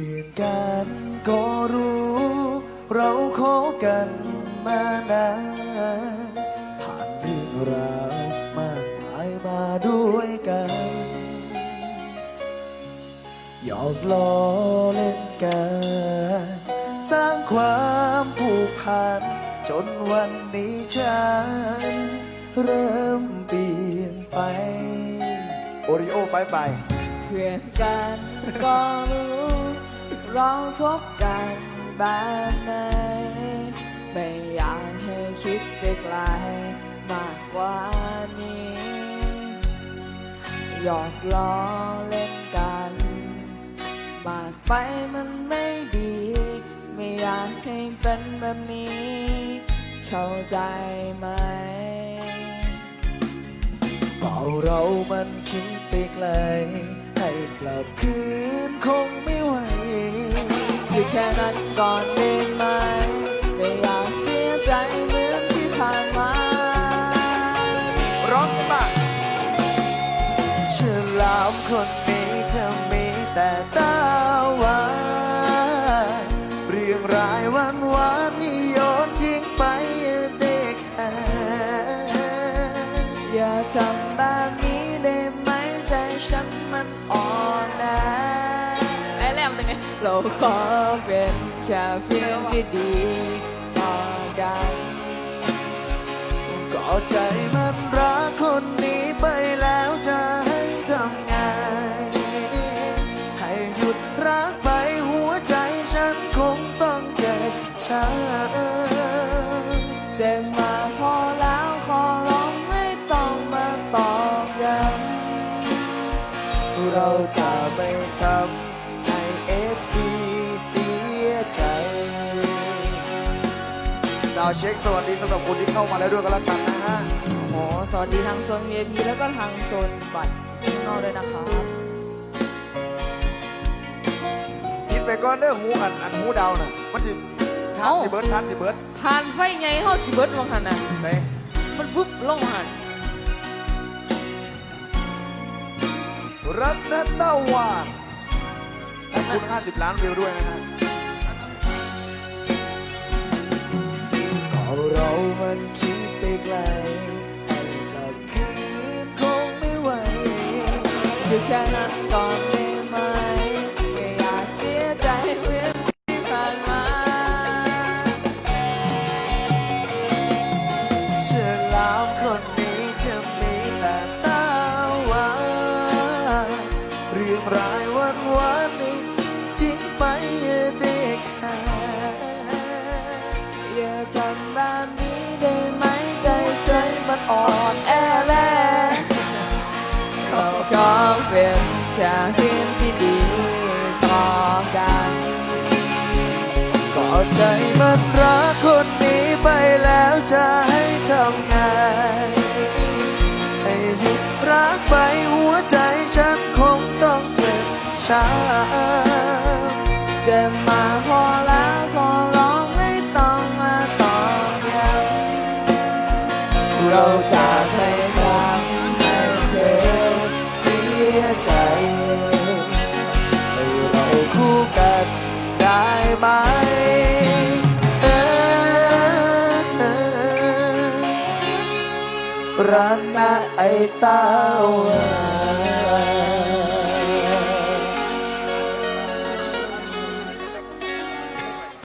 พื่อนกันก็รู้ เราคบกันมานานผ่านเรื่องราวมากมายมาด้วยกันหยอกล้อเล่นกัน สร้างความผูกพัน จนวันนี้ฉัน เริ่มเปลี่ยนไป โอริโอไปไป เพื่อนกันก็รู้ เราคบกันแบบไหนไม่อยากให้คิดไปไกลมากกว่านี้ หยอกล้อเล่นกัน มากไปมันไม่ดี ไม่อยากให้เป็นแบบนี้ เข้าใจไหมก็เรามันคิดไปไกลให้กลับคืน แค่นั้นก่อนได้ไหม ไม่อยากเสียใจเหมือนที่ผ่านมา ร้องกันมาฉลามคนนี้จะมีแต่ตาหวานเรียงรายวันวานๆนี่โยนทิ้งไปเด็กแค่อย่าทำแบบนี้ได้ไหมใจฉันมันอ่อนแอไอ้แหล มตรงนี้เราขอเป็นแค่เพียงที่ดีต่อกันก็ใจมันรักคนนี้ไปแล้วจะให้ทำไงให้หยุดรักไปหัวใจฉันคงต้องเจ็บช้ำเจ็บมาพอแล้วขอร้องไม่ต้องมาตอกย้ำเราจะไม่ทำาวเช็คสวัสดีสำหรับคนที่เข้ามาแล้วด้วยกันแล้วกันนะฮะโอ้โหสวัสดีทางโซน VIP แล้วก็ทางโซนบัตรข้างนอกด้วยนะครับกินไปก่อนเด้อหูอันอันหูดาวน่ะมันสิทานสิเบิร์ดทานสิเบิร์ดทานไฟไงเข้าจิเบิดวังหันน่ะใส่มันปุ๊บลงหันรัตนตะวันขอบคุณ50 ล้านวิวด้วยนะฮะ ก็เรามันคิดไปไกลให้กลับคืนคงไม่ไหวอยู่แค่นั้นก่อนได้ไหมไม่อยากเสียใจเหมือนที่ผ่านมาเชื่อลามคนนี้จะมีแต่ตาหวานเรื่องรายวันวันนี้ทิ้งไปเด็กแค่อ ใจมันรักคนนี้ไปแล้วจะให้ทำไง ให้หยุดรักไปหัวใจฉันคงต้องเจ็บช้ำเจ็บมาพอแล้วขอร้องไม่ต้องมาตอกย้ำเราจะไรักนะไอ้เต้า